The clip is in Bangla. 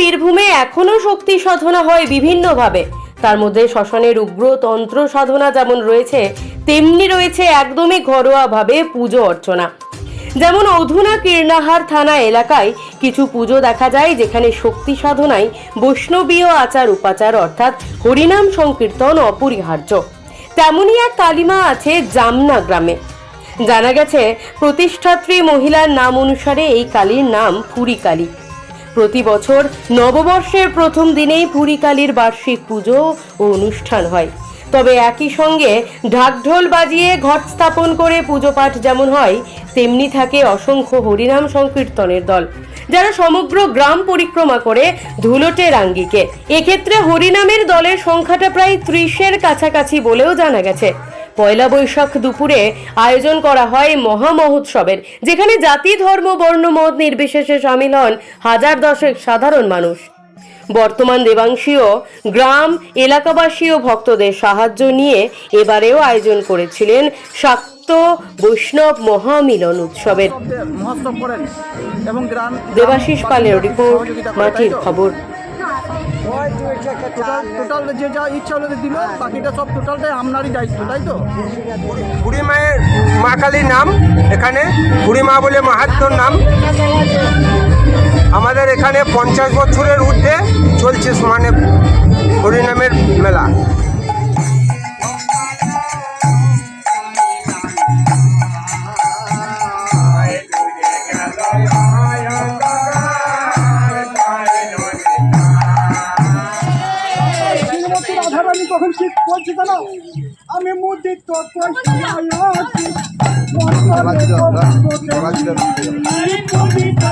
বীরভূমে এখনও শক্তি সাধনা হয় বিভিন্নভাবে। তার মধ্যে শ্মশানের উগ্র তন্ত্র সাধনা যেমন রয়েছে, তেমনি রয়েছে একদমই ঘরোয়াভাবে পুজো অর্চনা। যেমন অধুনা কীর্ণাহার থানা এলাকায় কিছু পুজো দেখা যায়, যেখানে শক্তি সাধনায় বৈষ্ণবীয় আচার উপাচার অর্থাৎ হরিনাম সংকীর্তন অপরিহার্য। তেমনই এক কালিমা আছে জামনা গ্রামে। জানা গেছে, প্রতিষ্ঠাত্রী মহিলার নাম অনুসারে এই কালীর নাম ফুরি কালী প্রতি বছর নববর্ষের প্রথম দিনেই পুরী কালীর বার্ষিক পুজো ও অনুষ্ঠান হয়। তবে একই সঙ্গে ঢাকঢোল বাজিয়ে ঘট স্থাপন করে পুজো পাঠ যেমন হয়, তেমনি থাকে অসংখ্য হরিনাম সংকীর্তনের দল, যারা সমগ্র গ্রাম পরিক্রমা করে ধুলোটের আঙ্গিকে এক্ষেত্রে হরিনামের দলের সংখ্যাটা প্রায় ত্রিশের কাছাকাছি বলেও জানা গেছে। পয়লা বৈশাখ দুপুরে আয়োজন করা হয় মহা মহোৎসবের যেখানে জাতি ধর্ম বর্ণ মত নির্বিশেষে সামিল হন হাজার দশেক সাধারণ মানুষ। বর্তমান দেবাংশীয় গ্রাম এলাকাবাসী ও ভক্তদের সাহায্য নিয়ে এবারেও আয়োজন করেছিলেন শাক্ত বৈষ্ণব মহামিলন উৎসবের। দেবাশিস পালের রিপোর্ট মাটির খবর। টোটাল যে যা ইচ্ছা হলো দিল বাকিটা সব টোটালটাই আপনারই দায়িত্ব তাই তো? বুড়ি মায়ের মা কালীর নাম এখানে বুড়ি মা বলে মাহাত্মর নাম। আমাদের এখানে পঞ্চাশ বছরের ঊর্ধ্বে চলছে সমানে হরিনামের মেলা। শ্রীমতী আমি কখন ঠিক করছি কেন আমি বাজিদার, বাজিদার। মুদিত